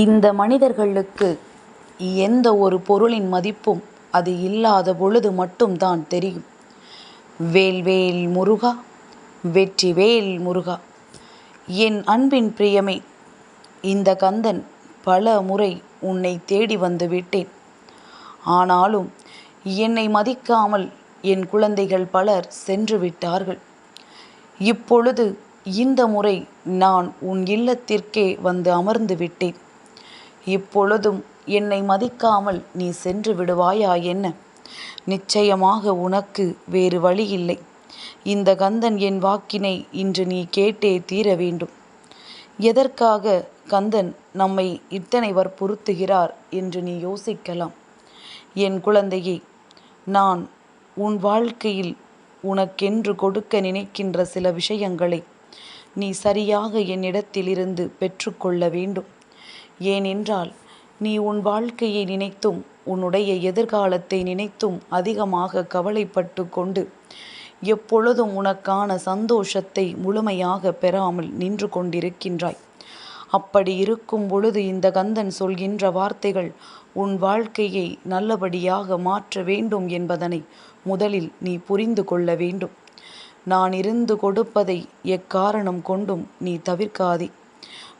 இந்த மனிதர்களுக்கு எந்த ஒரு பொருளின் மதிப்பும் அது இல்லாத பொழுது மட்டும்தான் தெரியும். வேல்வேல் முருகா வெற்றி வேல் முருகா என் அன்பின் பிரியமே இந்த கந்தன் பல முறை உன்னை தேடி வந்து விட்டேன். ஆனாலும் என்னை மதிக்காமல் என் குழந்தைகள் பலர் சென்று விட்டார்கள். இப்பொழுது இந்த முறை நான் உன் இல்லத்திற்கே வந்து அமர்ந்து விட்டேன். இப்பொழுதும் என்னை மதிக்காமல் நீ சென்று விடுவாயா என்ன? நிச்சயமாக உனக்கு வேறு வழியில்லை. இந்த கந்தன் என் வாக்கினை இன்று நீ கேட்டே தீர வேண்டும். எதற்காக கந்தன் நம்மை இத்தனை வற்புறுத்துகிறார் என்று நீ யோசிக்கலாம். என் குழந்தையே நான் உன் வாழ்க்கையில் உனக்கென்று கொடுக்க நினைக்கின்ற சில விஷயங்களை நீ சரியாக என்னிடத்திலிருந்து பெற்றுக்கொள்ள வேண்டும். ஏனென்றால் நீ உன் வாழ்க்கையை நினைத்தும் உன்னுடைய எதிர்காலத்தை நினைத்தும் அதிகமாக கவலைப்பட்டு கொண்டு எப்பொழுதும் உனக்கான சந்தோஷத்தை முழுமையாக பெறாமல் நின்று கொண்டிருக்கின்றாய். அப்படி இருக்கும் பொழுது இந்த கந்தன் சொல்கின்ற வார்த்தைகள் உன் வாழ்க்கையை நல்லபடியாக மாற்ற வேண்டும் என்பதனை முதலில் நீ புரிந்து கொள்ள வேண்டும். நான் இருந்து கொடுப்பதை எக்காரணம் கொண்டும் நீ தவிர்க்காதே.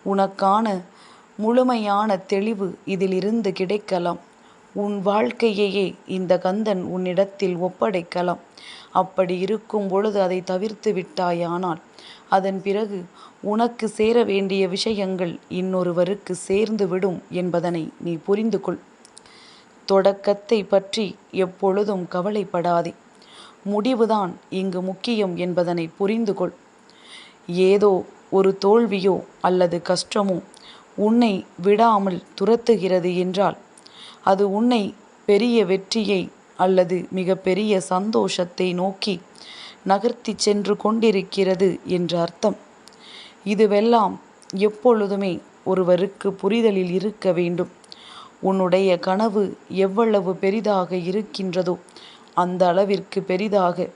உனக்கான முழுமையான தெளிவு இதிலிருந்து கிடைக்கலாம். உன் வாழ்க்கையையே இந்த கந்தன் உன்னிடத்தில் ஒப்படைக்கலாம். அப்படி இருக்கும் பொழுது அதை தவிர்த்து விட்டாயானால் அதன் பிறகு உனக்கு சேர வேண்டிய விஷயங்கள் இன்னொருவருக்கு சேர்ந்து விடும் என்பதனை நீ புரிந்து கொள். தொடக்கத்தை பற்றி எப்பொழுதும் கவலைப்படாதே. முடிவுதான் இங்கு முக்கியம் என்பதனை புரிந்து கொள். ஏதோ ஒரு தோல்வியோ அல்லது கஷ்டமோ உன்னை விடாமல் துரத்துகிறது என்றால் அது உன்னை பெரிய வெற்றியை அல்லது மிகப்பெரிய சந்தோஷத்தை நோக்கி நகர்த்திச் சென்று கொண்டிருக்கிறது என்று அர்த்தம். இதுவெல்லாம் எப்பொழுதுமே ஒருவருக்கு புரிதலில் இருக்க வேண்டும். உன்னுடைய கனவு எவ்வளவு பெரிதாக இருக்கின்றதோ அந்த அளவிற்கு பெரிதாக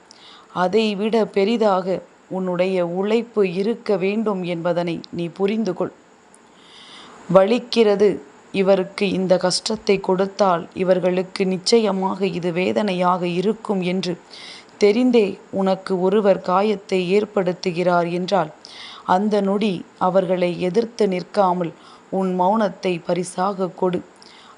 அதைவிட பெரிதாக உன்னுடைய உழைப்பு இருக்க வேண்டும் என்பதனை நீ புரிந்து கொள். வலிக்கிறது இவருக்கு இந்த கஷ்டத்தை கொடுத்தால் இவர்களுக்கு நிச்சயமாக இது வேதனையாக இருக்கும் என்று தெரிந்தே உனக்கு ஒருவர் காயத்தை ஏற்படுத்துகிறார் என்றால் அந்த நொடி அவர்களை எதிர்த்து நிற்காமல் உன் மௌனத்தை பரிசாக கொடு.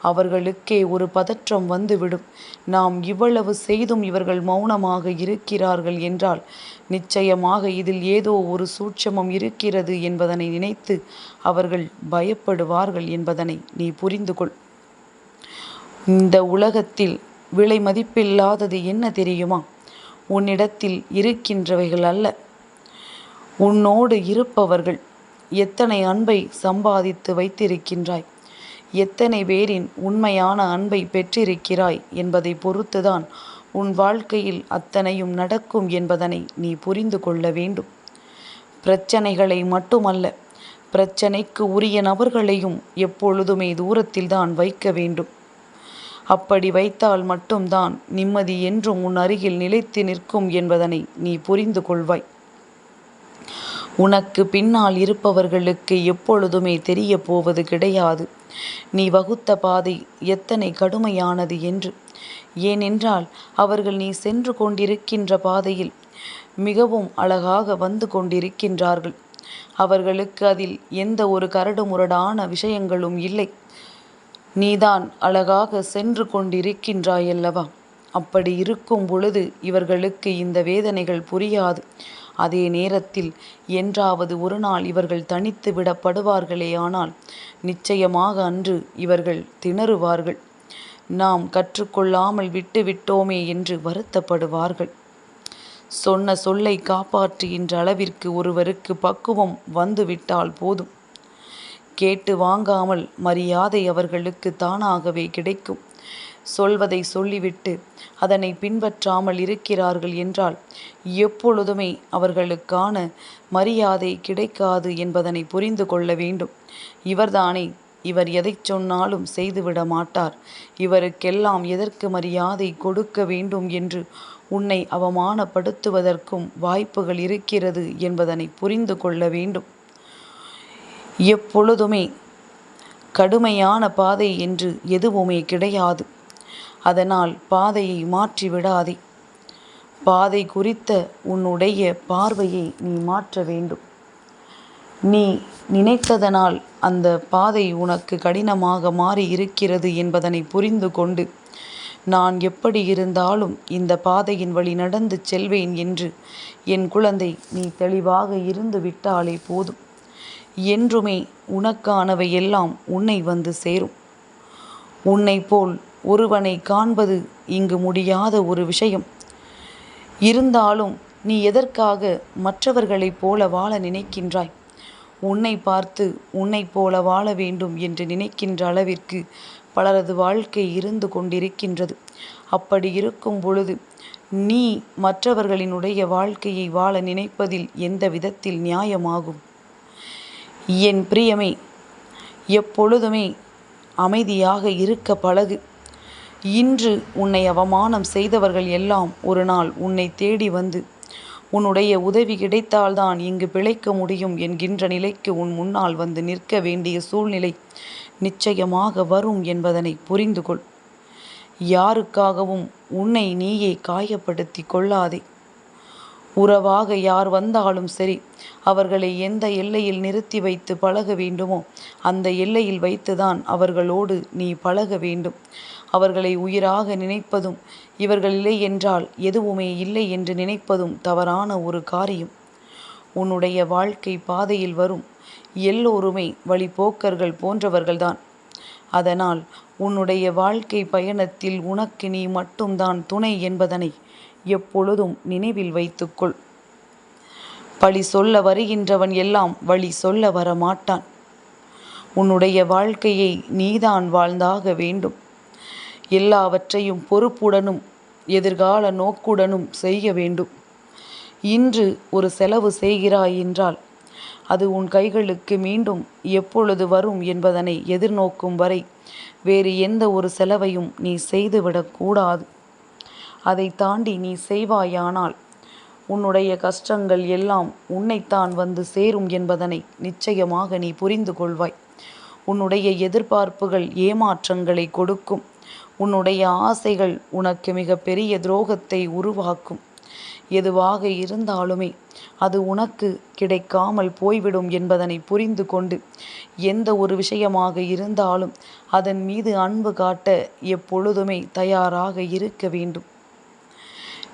அவர்களுக்கே ஒரு பதற்றம் வந்துவிடும். நாம் இவ்வளவு செய்தும் இவர்கள் மௌனமாக இருக்கிறார்கள் என்றால் நிச்சயமாக இதில் ஏதோ ஒரு சூட்சமம் இருக்கிறது என்பதனை நினைத்து அவர்கள் பயப்படுவார்கள் என்பதனை நீ புரிந்து கொள். இந்த உலகத்தில் விலை மதிப்பில்லாதது என்ன தெரியுமா? உன்னிடத்தில் இருக்கின்றவைகள் அல்ல. உன்னோடு இருப்பவர்கள். எத்தனை அன்பை சம்பாதித்து வைத்திருக்கின்றாய். எத்தனை பேரின் உண்மையான அன்பை பெற்றிருக்கிறாய் என்பதை பொறுத்துதான் உன் வாழ்க்கையில் அத்தனையும் நடக்கும் என்பதனை நீ புரிந்து கொள்ள வேண்டும். பிரச்சனைகளை மட்டுமல்ல பிரச்சனைக்கு உரிய நபர்களையும் எப்பொழுதுமே தூரத்தில் தான் வைக்க வேண்டும். அப்படி வைத்தால் மட்டும்தான் நிம்மதி என்றும் உன் அருகில் நிலைத்து நிற்கும் என்பதனை நீ புரிந்து கொள்வாய். உனக்கு பின்னால் இருப்பவர்களுக்கு எப்பொழுதுமே தெரியப் போவது கிடையாது நீ வகுத்த பாதை எத்தனை கடுமையானது என்று. ஏனென்றால் அவர்கள் நீ சென்று கொண்டிருக்கின்ற பாதையில் மிகவும் அழகாக வந்து கொண்டிருக்கின்றார்கள். அவர்களுக்கு அதில் எந்த ஒரு கரடுமுரடான விஷயங்களும் இல்லை. நீதான் அழகாக சென்று கொண்டிருக்கின்றாயல்லவா? அப்படி இருக்கும் பொழுது இவர்களுக்கு இந்த வேதனைகள் புரியாது. அதே நேரத்தில் என்றாவது ஒரு நாள் இவர்கள் தனித்து விடப்படுவார்களேயானால் நிச்சயமாக அன்று இவர்கள் திணறுவார்கள். நாம் கற்றுக்கொள்ளாமல் விட்டு விட்டோமே என்று வருத்தப்படுவார்கள். சொன்ன சொல்லை காப்பாற்றுகின்ற அளவிற்கு ஒருவருக்கு பக்குவம் வந்துவிட்டால் போதும். கேட்டு வாங்காமல் மரியாதை அவர்களுக்கு தானாகவே கிடைக்கும். சொல்வதை சொல்லிவிட்டு அதனை பின்பற்றாமல் இருக்கிறார்கள் என்றால் எப்பொழுதுமே அவர்களுக்கான மரியாதை கிடைக்காது என்பதனை புரிந்து கொள்ள வேண்டும். இவர்தானே இவர் எதைச் சொன்னாலும் செய்துவிட மாட்டார். இவருக்கெல்லாம் எதற்கு மரியாதை கொடுக்க வேண்டும் என்று உன்னை அவமானப்படுத்துவதற்கும் வாய்ப்புகள் இருக்கிறது என்பதனை புரிந்து கொள்ள வேண்டும். எப்பொழுதுமே கடுமையான பாதை என்று எதுவுமே கிடையாது அதனால் பாதையை மாற்றி விடாதே. பாதை குறித்த உன்னுடைய பார்வையை நீ மாற்ற வேண்டும். நீ நினைத்ததனால் அந்த பாதை உனக்கு கடினமாக மாறி இருக்கிறது என்பதனை புரிந்து கொண்டு நான் எப்படி இருந்தாலும் இந்த பாதையின் வழி நடந்து செல்வேன் என்று என் குழந்தை நீ தெளிவாக இருந்து விட்டாலே போதும். என்றுமே உனக்கானவை எல்லாம் உன்னை வந்து சேரும். உன்னை போல் ஒருவனை காண்பது இங்கு முடியாத ஒரு விஷயம். இருந்தாலும் நீ எதற்காக மற்றவர்களைப் போல வாழ நினைக்கின்றாய்? உன்னை பார்த்து உன்னைப் போல வாழ வேண்டும் என்று நினைக்கின்ற அளவிற்கு பலரது வாழ்க்கை இருந்து கொண்டிருக்கின்றது. அப்படி இருக்கும் பொழுது நீ மற்றவர்களினுடைய வாழ்க்கையை வாழ நினைப்பதில் எந்த விதத்தில் நியாயமாகும்? என் பிரியமே எப்பொழுதுமே அமைதியாக இருக்க பழகு. இன்று உன்னை அவமானம் செய்தவர்கள் எல்லாம் ஒரு நாள் உன்னை தேடி வந்து உன்னுடைய உதவி கிடைத்தால்தான் இங்கு பிழைக்க முடியும் என்கின்ற நிலைக்கு உன் முன்னால் வந்து நிற்க வேண்டிய சூழ்நிலை நிச்சயமாக வரும் என்பதனை புரிந்து கொள் யாருக்காகவும் உன்னை நீயே காயப்படுத்தி கொள்ளாதே. உறவாக யார் வந்தாலும் சரி அவர்களை எந்த எல்லையில் நிறுத்தி வைத்து பழக வேண்டுமோ அந்த எல்லையில் வைத்துதான் அவர்களோடு நீ பழக வேண்டும். அவர்களை உயிராக நினைப்பதும் இவர்கள் இல்லை என்றால் எதுவுமே இல்லை என்று நினைப்பதும் தவறான ஒரு காரியம். உன்னுடைய வாழ்க்கை பாதையில் வரும் எல்லோருமே வழிபோக்கர்கள் போன்றவர்கள்தான். அதனால் உன்னுடைய வாழ்க்கை பயணத்தில் உனக்கு நீ மட்டும்தான் துணை என்பதனை எப்பொழுதும் நினைவில் வைத்துக்கொள். பழி சொல்ல வருகின்றவன் எல்லாம் வழி சொல்ல வர மாட்டான் உன்னுடைய வாழ்க்கையை நீதான் வாழ்ந்தாக வேண்டும். எல்லாவற்றையும் பொறுப்புடனும் எதிர்கால நோக்குடனும் செய்ய வேண்டும். இன்று ஒரு செலவு செய்கிறாய் என்றால் அது உன் கைகளுக்கு மீண்டும் எப்பொழுது வரும் என்பதனை எதிர்நோக்கும் வரை வேறு எந்த ஒரு செலவையும் நீ செய்துவிடக்கூடாது அதை தாண்டி நீ செய்வாயானால் உன்னுடைய கஷ்டங்கள் எல்லாம் உன்னைத்தான் வந்து சேரும் என்பதனை நிச்சயமாக நீ புரிந்து கொள்வாய். உன்னுடைய எதிர்பார்ப்புகள் ஏமாற்றங்களை கொடுக்கும். உன்னுடைய ஆசைகள் உனக்கு மிக பெரிய துரோகத்தை உருவாக்கும். எதுவாக இருந்தாலுமே அது உனக்கு கிடைக்காமல் போய்விடும் என்பதனை புரிந்து கொண்டு எந்த ஒரு விஷயமாக இருந்தாலும் அதன் மீது அன்பு காட்ட எப்பொழுதுமே தயாராக இருக்க வேண்டும்.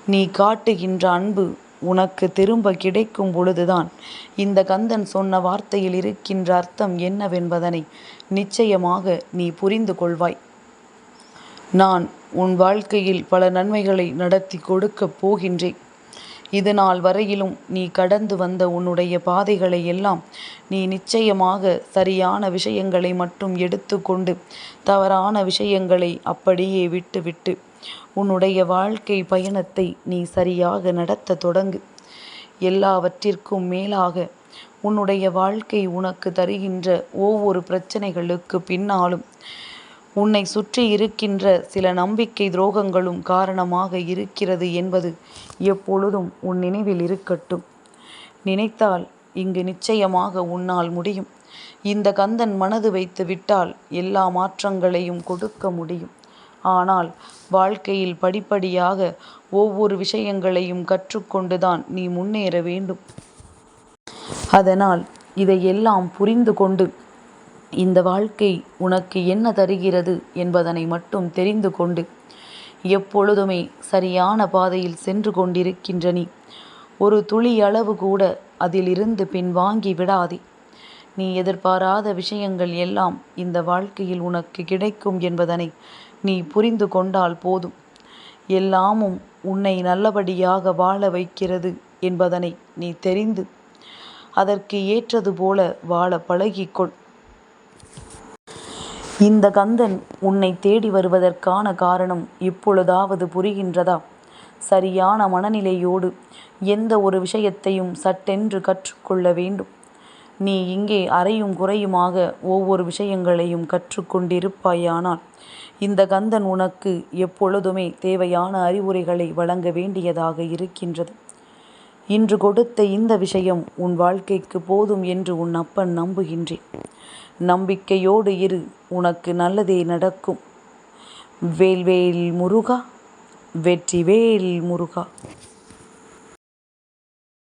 நீ காட்டுகின்ற அன்பு உனக்கு திரும்ப கிடைக்கும் பொழுதுதான். இந்த கந்தன் சொன்ன வார்த்தையில் இருக்கின்ற அர்த்தம் என்னவென்பதனை நிச்சயமாக நீ புரிந்து கொள்வாய். நான் உன் வாழ்க்கையில் பல நன்மைகளை நடத்தி கொடுக்கப் போகின்றேன். இது நாள் வரையிலும் நீ கடந்து வந்த உன்னுடைய பாதைகளை எல்லாம் நீ நிச்சயமாக சரியான விஷயங்களை மட்டும் எடுத்துக்கொண்டு தவறான விஷயங்களை அப்படியே விட்டுவிட்டு உன்னுடைய வாழ்க்கை பயணத்தை நீ சரியாக நடத்த தொடங்கு. எல்லாவற்றிற்கும் மேலாக உன்னுடைய வாழ்க்கை உனக்கு தருகின்ற ஒவ்வொரு பிரச்சனைகளுக்கு பின்னாலும் உன்னை சுற்றி இருக்கின்ற சில நம்பிக்கை துரோகங்களும் காரணமாக இருக்கிறது என்பது எப்பொழுதும் உன் நினைவில் இருக்கட்டும். நினைத்தால் இங்கு நிச்சயமாக உன்னால் முடியும். இந்த கந்தன் மனது வைத்து விட்டால் எல்லா மாற்றங்களையும் கொடுக்க முடியும். ஆனால் வாழ்க்கையில் படிப்படியாக ஒவ்வொரு விஷயங்களையும் கற்றுக்கொண்டுதான் நீ முன்னேற வேண்டும். அதனால் இதையெல்லாம் புரிந்து கொண்டு இந்த வாழ்க்கை உனக்கு என்ன தருகிறது என்பதனை மட்டும் தெரிந்து கொண்டு எப்பொழுதுமே சரியான பாதையில் சென்று கொண்டிருக்கின்ற நீ ஒரு துளி அளவு கூட அதிலிருந்து பின்வாங்கி விடாதே. நீ எதிர்பாராத விஷயங்கள் எல்லாம் இந்த வாழ்க்கையில் உனக்கு கிடைக்கும் என்பதனை நீ புரிந்து கொண்டால் போதும். எல்லாமும் உன்னை நல்லபடியாக வாழ வைக்கிறது என்பதனை நீ தெரிந்து அதற்கு ஏற்றது போல வாழ பழகிக்கொள். இந்த கந்தன் உன்னை தேடி வருவதற்கான காரணம் இப்பொழுதாவது புரிகின்றதா? சரியான மனநிலையோடு எந்த ஒரு விஷயத்தையும் சட்டென்று கற்றுக்கொள்ள வேண்டும். நீ இங்கே அறையும் குறையுமாக ஒவ்வொரு விஷயங்களையும் கற்றுக்கொண்டிருப்பாயானால் இந்த கந்தன் உனக்கு எப்பொழுதுமே தேவையான அறிவுரைகளை வழங்க வேண்டியதாக இருக்கின்றது. இன்று கொடுத்த இந்த விஷயம் உன் வாழ்க்கைக்கு போதும் என்று உன் அப்பன் நம்புகின்றேன். நம்பிக்கையோடு இரு உனக்கு நல்லதே நடக்கும். வேல்வேல் முருகா வெற்றிவேல் முருகா.